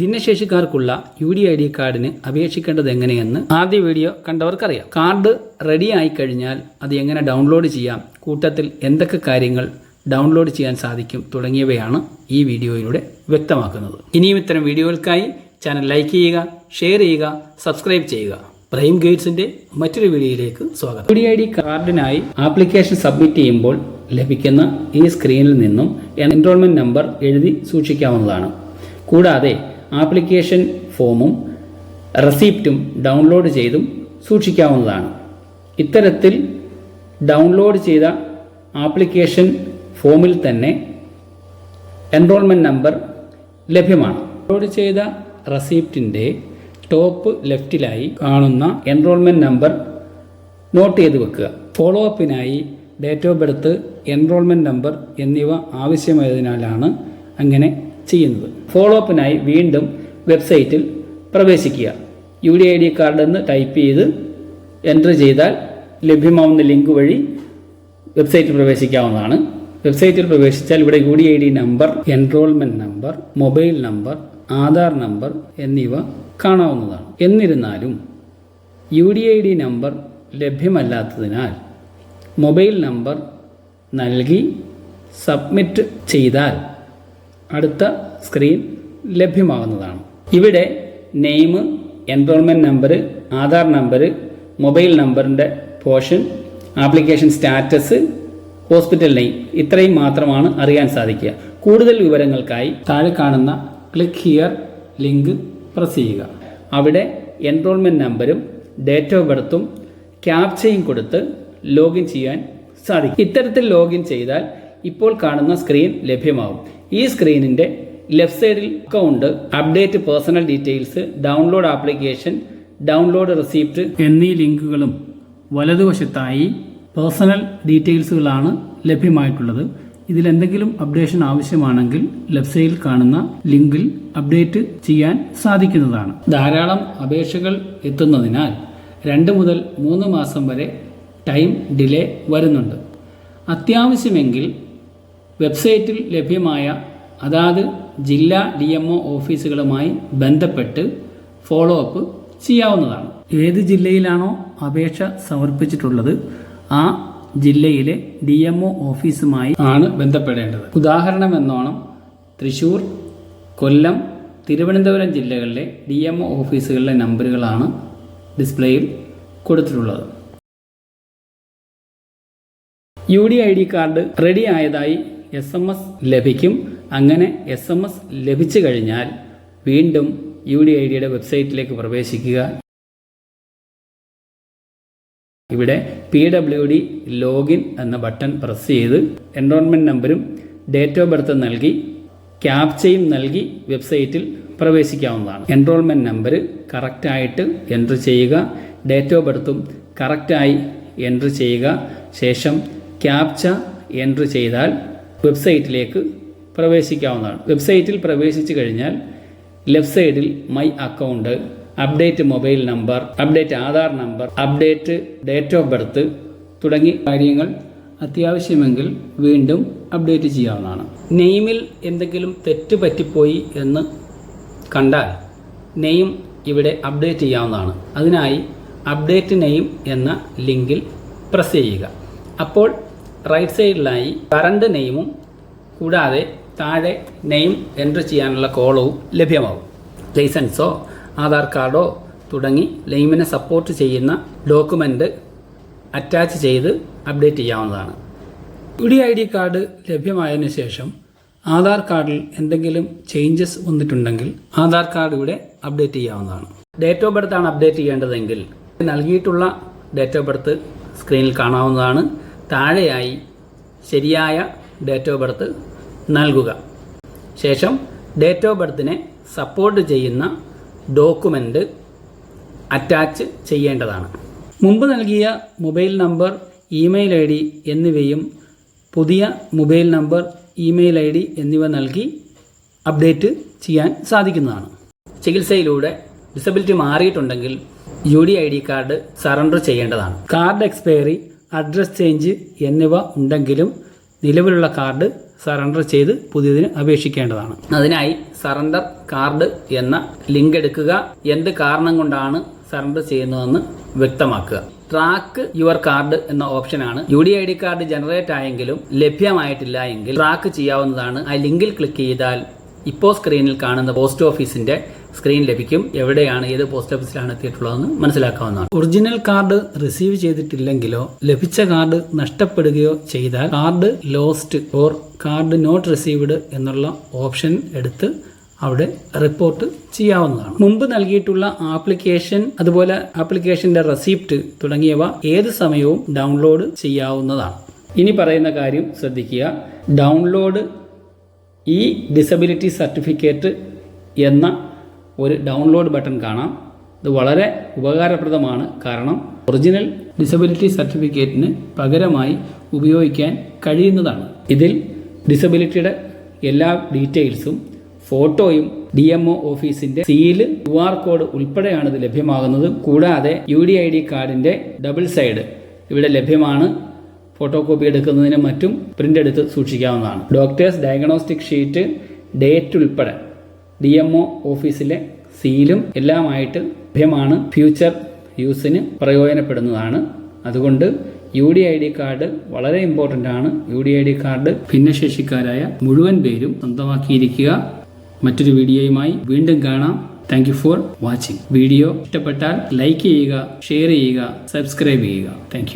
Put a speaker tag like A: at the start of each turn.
A: ഭിന്നശേഷിക്കാർക്കുള്ള U D I D കാർഡിന് അപേക്ഷിക്കേണ്ടത് എങ്ങനെയെന്ന് ആദ്യ വീഡിയോ കണ്ടവർക്കറിയാം. കാർഡ് റെഡി ആയി കഴിഞ്ഞാൽ അത് എങ്ങനെ ഡൗൺലോഡ് ചെയ്യാം കൂട്ടത്തിൽ എന്തൊക്കെ കാര്യങ്ങൾ ഡൗൺലോഡ് ചെയ്യാൻ സാധിക്കും തുടങ്ങിയവയാണ് ഈ വീഡിയോയിലൂടെ വ്യക്തമാക്കുന്നത്. ഇനിയും ഇത്തരം വീഡിയോകൾക്കായി ചാനൽ ലൈക്ക് ചെയ്യുക ഷെയർ ചെയ്യുക സബ്സ്ക്രൈബ് ചെയ്യുക. പ്രൈം ഗേറ്റ്സിന്റെ മറ്റൊരു വീഡിയോയിലേക്ക് സ്വാഗതം. യു ഡി ഐ ഡി കാർഡിനായി ആപ്ലിക്കേഷൻ സബ്മിറ്റ് ചെയ്യുമ്പോൾ ലഭിക്കുന്ന ഈ സ്ക്രീനിൽ നിന്നും എൻറോൾമെന്റ് നമ്പർ എഴുതി സൂക്ഷിക്കാവുന്നതാണ്. കൂടാതെ ആപ്ലിക്കേഷൻ ഫോമും റെസിപ്റ്റും ഡൗൺലോഡ് ചെയ്തും സൂക്ഷിക്കാവുന്നതാണ്. ഇത്തരത്തിൽ ഡൗൺലോഡ് ചെയ്ത ആപ്ലിക്കേഷൻ ഫോമിൽ തന്നെ എൻറോൾമെന്റ് നമ്പർ ലഭ്യമാണ്. ഡൗൺലോഡ് ചെയ്ത റെസിപ്റ്റിന്റെ ടോപ്പ് ലെഫ്റ്റിലായി കാണുന്ന എൻറോൾമെന്റ് നമ്പർ നോട്ട് ചെയ്ത് വെക്കുക. Follow അപ്പിനായി date of birth enrolment number എന്നിവ ആവശ്യമായതിനാലാണ് അങ്ങനെ ചെയ്യുന്നത്. ഫോളോ അപ്പിനായി വീണ്ടും വെബ്സൈറ്റിൽ പ്രവേശിക്കുക. U D I D card എന്ന് ടൈപ്പ് ചെയ്ത് എന്റർ ചെയ്താൽ ലഭ്യമാവുന്ന ലിങ്ക് വഴി വെബ്സൈറ്റിൽ പ്രവേശിക്കാവുന്നതാണ്. വെബ്സൈറ്റിൽ പ്രവേശിച്ചാൽ ഇവിടെ U D I D number enrolment number mobile number Aadhaar number എന്നിവ കാണാവുന്നതാണ്. എന്നിരുന്നാലും U D I D number ലഭ്യമല്ലാത്തതിനാൽ mobile number നൽകി സബ്മിറ്റ് ചെയ്താൽ അടുത്ത സ്ക്രീൻ ലഭ്യമാകുന്നതാണ്. ഇവിടെ name enrolment number Aadhaar number mobile നമ്പറിന്റെ portion application status hospital name ഇത്രയും മാത്രമാണ് അറിയാൻ സാധിക്കുക. കൂടുതൽ വിവരങ്ങൾക്കായി താഴെ കാണുന്ന ക്ലിക്ക് ഹിയർ ലിങ്ക് പ്രസ് ചെയ്യുക. അവിടെ എൻറോൾമെന്റ് നമ്പരും ഡേറ്റ് ഓഫ് ബർത്തും ക്യാപ്ചയും കൊടുത്ത് ലോഗിൻ ചെയ്യാൻ സാധിക്കും. ഇത്തരത്തിൽ ലോഗിൻ ചെയ്താൽ ഇപ്പോൾ കാണുന്ന സ്ക്രീൻ ലഭ്യമാകും ഈ സ്ക്രീനിന്റെ ലെഫ്റ്റ് സൈഡിൽ account update personal details download application download receipt എന്നീ ലിങ്കുകളും വലതുവശത്തായി പേഴ്സണൽ ഡീറ്റെയിൽസുകളാണ് ലഭ്യമായിട്ടുള്ളത്. ഇതിൽ എന്തെങ്കിലും അപ്ഡേഷൻ ആവശ്യമാണെങ്കിൽ ലെഫ്റ്റ് സൈഡിൽ കാണുന്ന ലിങ്കിൽ അപ്ഡേറ്റ് ചെയ്യാൻ സാധിക്കുന്നതാണ്. ധാരാളം അപേക്ഷകൾ എത്തുന്നതിനാൽ രണ്ട് മുതൽ മൂന്ന് മാസം വരെ ടൈം ഡിലേ വരുന്നുണ്ട്. അത്യാവശ്യമെങ്കിൽ വെബ്സൈറ്റിൽ ലഭ്യമായ അതാത് ജില്ലാ ഡി എം ഒ ഓഫീസുകളുമായി ബന്ധപ്പെട്ട് ഫോളോ അപ്പ് ചെയ്യാവുന്നതാണ്. ഏത് ജില്ലയിലാണോ അപേക്ഷ സമർപ്പിച്ചിട്ടുള്ളത് ആ ജില്ലയിലെ ഡി എം ഒ ഓഫീസുമായി ആണ് ബന്ധപ്പെടേണ്ടത്. ഉദാഹരണം എന്നോണം തൃശൂർ കൊല്ലം തിരുവനന്തപുരം ജില്ലകളിലെ ഡി എം ഒ ഓഫീസുകളിലെ നമ്പറുകളാണ് ഡിസ്പ്ലേയിൽ കൊടുത്തിട്ടുള്ളത്. U D I D card ready ആയതായി S M S ലഭിക്കും. അങ്ങനെ എസ് എം എസ് ലഭിച്ചു കഴിഞ്ഞാൽ വീണ്ടും യു ഡി ഐ ഡിയുടെ വെബ്സൈറ്റിലേക്ക് പ്രവേശിക്കുക. ഇവിടെ പി ഡബ്ല്യു ഡി ലോഗിൻ എന്ന ബട്ടൺ പ്രസ് ചെയ്ത് എൻറോൾമെന്റ് നമ്പരും ഡേറ്റ് ഓഫ് ബർത്ത് നൽകി ക്യാപ്ചയും നൽകി വെബ്സൈറ്റിൽ പ്രവേശിക്കാവുന്നതാണ്. എൻറോൾമെന്റ് നമ്പർ കറക്റ്റായിട്ട് എന്റർ ചെയ്യുക. ഡേറ്റ് ഓഫ് ബർത്തും കറക്റ്റായി എന്റർ ചെയ്യുക. ശേഷം ക്യാപ്ച എന്റർ ചെയ്താൽ വെബ്സൈറ്റിലേക്ക് പ്രവേശിക്കാവുന്നതാണ്. വെബ്സൈറ്റിൽ പ്രവേശിച്ചു കഴിഞ്ഞാൽ ലെഫ്റ്റ് സൈഡിൽ my account update mobile number update Aadhaar number update date of birth തുടങ്ങി കാര്യങ്ങൾ അത്യാവശ്യമെങ്കിൽ വീണ്ടും അപ്ഡേറ്റ് ചെയ്യാവുന്നതാണ്. നെയിമിൽ എന്തെങ്കിലും തെറ്റ് പറ്റിപ്പോയി എന്ന് കണ്ടാൽ നെയിം ഇവിടെ അപ്ഡേറ്റ് ചെയ്യാവുന്നതാണ്. അതിനായി അപ്ഡേറ്റ് നെയിം എന്ന ലിങ്കിൽ പ്രസ് ചെയ്യുക. അപ്പോൾ റൈറ്റ് സൈഡിലായി കറണ്ട് നെയിമും കൂടാതെ താഴെ നെയിം എന്റർ ചെയ്യാനുള്ള കോളവും ലഭ്യമാകും. ലൈസൻസോ ആധാർ കാർഡോ തുടങ്ങി നെയിമിനെ സപ്പോർട്ട് ചെയ്യുന്ന ഡോക്യുമെന്റ് അറ്റാച്ച് ചെയ്ത് അപ്ഡേറ്റ് ചെയ്യാവുന്നതാണ്. ഡി ഐ ഡി കാർഡ് ലഭ്യമായതിനു ശേഷം ആധാർ കാർഡിൽ എന്തെങ്കിലും ചേഞ്ചസ് വന്നിട്ടുണ്ടെങ്കിൽ ആധാർ കാർഡ് ഇവിടെ അപ്ഡേറ്റ് ചെയ്യാവുന്നതാണ്. ഡേറ്റ് ഓഫ് ബർത്ത് ആണ് അപ്ഡേറ്റ് ചെയ്യേണ്ടതെങ്കിൽ നൽകിയിട്ടുള്ള ഡേറ്റ് ഓഫ് ബർത്ത് സ്ക്രീനിൽ കാണാവുന്നതാണ്. താഴെയായി ശരിയായ ഡേറ്റ് ഓഫ് ബർത്ത് നൽകുക. ശേഷം ഡേറ്റ് ഓഫ് ബർത്തിനെ സപ്പോർട്ട് ചെയ്യുന്ന ഡോക്യുമെന്റ് അറ്റാച്ച് ചെയ്യേണ്ടതാണ്. മുമ്പ് നൽകിയ mobile number email I D എന്നിവയും പുതിയ mobile number email I D എന്നിവ നൽകി അപ്ഡേറ്റ് ചെയ്യാൻ സാധിക്കുന്നതാണ്. ചികിത്സയിലൂടെ disability മാറിയിട്ടുണ്ടെങ്കിൽ U D I D card surrender ചെയ്യേണ്ടതാണ്. കാർഡ് എക്സ്പയറി അഡ്രസ് ചേഞ്ച് എന്നിവ ഉണ്ടെങ്കിലും നിലവിലുള്ള കാർഡ് സറണ്ടർ ചെയ്ത് പുതിയതിന് അപേക്ഷിക്കേണ്ടതാണ്. അതിനായി സറണ്ടർ കാർഡ് എന്ന ലിങ്ക് എടുക്കുക. എന്ത് കാരണം കൊണ്ടാണ് സറണ്ടർ ചെയ്യുന്നതെന്ന് വ്യക്തമാക്കുക. ട്രാക്ക് യുവർ കാർഡ് എന്ന ഓപ്ഷനാണ് U D I D card generate ആയെങ്കിലും ലഭ്യമായിട്ടില്ല എങ്കിൽ ട്രാക്ക് ചെയ്യാവുന്നതാണ്. ആ ലിങ്കിൽ ക്ലിക്ക് ചെയ്താൽ ഇപ്പോൾ സ്ക്രീനിൽ കാണുന്ന പോസ്റ്റ് ഓഫീസിന്റെ സ്ക്രീൻ ലഭിക്കും. എവിടെയാണ് ഏത് പോസ്റ്റ് ഓഫീസിലാണ് എത്തിയിട്ടുള്ളതെന്ന് മനസ്സിലാക്കാവുന്നതാണ്. ഒറിജിനൽ കാർഡ് റിസീവ് ചെയ്തിട്ടില്ലെങ്കിലോ ലഭിച്ച കാർഡ് നഷ്ടപ്പെടുകയോ ചെയ്താൽ card lost or card not received എന്നുള്ള ഓപ്ഷൻ എടുത്ത് അവിടെ റിപ്പോർട്ട് ചെയ്യാവുന്നതാണ്. മുമ്പ് നൽകിയിട്ടുള്ള ആപ്ലിക്കേഷൻ അതുപോലെ ആപ്ലിക്കേഷന്റെ റെസിപ്റ്റ് തുടങ്ങിയവ ഏത് സമയവും ഡൗൺലോഡ് ചെയ്യാവുന്നതാണ്. ഇനി പറയുന്ന കാര്യം ശ്രദ്ധിക്കുക. ഡൗൺലോഡ് ഈ ഡിസബിലിറ്റി സർട്ടിഫിക്കറ്റ് എന്ന ഒരു ഡൗൺലോഡ് ബട്ടൺ കാണാം. ഇത് വളരെ ഉപകാരപ്രദമാണ്. കാരണം ഒറിജിനൽ ഡിസബിലിറ്റി സർട്ടിഫിക്കറ്റിന് പകരമായി ഉപയോഗിക്കാൻ കഴിയുന്നതാണ്. ഇതിൽ ഡിസബിലിറ്റിയുടെ എല്ലാ ഡീറ്റെയിൽസും ഫോട്ടോയും ഡി എം ഒ ഓഫീസിന്റെ സീൽ ക്യു ആർ കോഡ് ഉൾപ്പെടെയാണ് ഇത് ലഭ്യമാകുന്നത്. കൂടാതെ യു ഡി ഐ ഡി കാർഡിന്റെ ഡബിൾ സൈഡ് ഇവിടെ ലഭ്യമാണ്. ഫോട്ടോ കോപ്പി എടുക്കുന്നതിനും മറ്റും പ്രിന്റ് എടുത്ത് സൂക്ഷിക്കാവുന്നതാണ്. ഡോക്ടേഴ്സ് ഡയഗ്നോസ്റ്റിക് ഷീറ്റ് ഡേറ്റ് ഉൾപ്പെടെ. ഡി എം ഒ ഓഫീസിലെ സീലും എല്ലാമായിട്ട് ലഭ്യമാണ്. ഫ്യൂച്ചർ യൂസിന് പ്രയോജനപ്പെടുന്നതാണ്. അതുകൊണ്ട് U D I D card വളരെ ഇമ്പോർട്ടന്റ് ആണ്. U D I D card ഭിന്നശേഷിക്കാരായ മുഴുവൻ പേരും സ്വന്തമാക്കിയിരിക്കുക. മറ്റൊരു വീഡിയോയുമായി വീണ്ടും കാണാം. Thank you for watching video ഇഷ്ടപ്പെട്ടാൽ ലൈക്ക് ചെയ്യുക ഷെയർ ചെയ്യുക സബ്സ്ക്രൈബ് ചെയ്യുക. താങ്ക്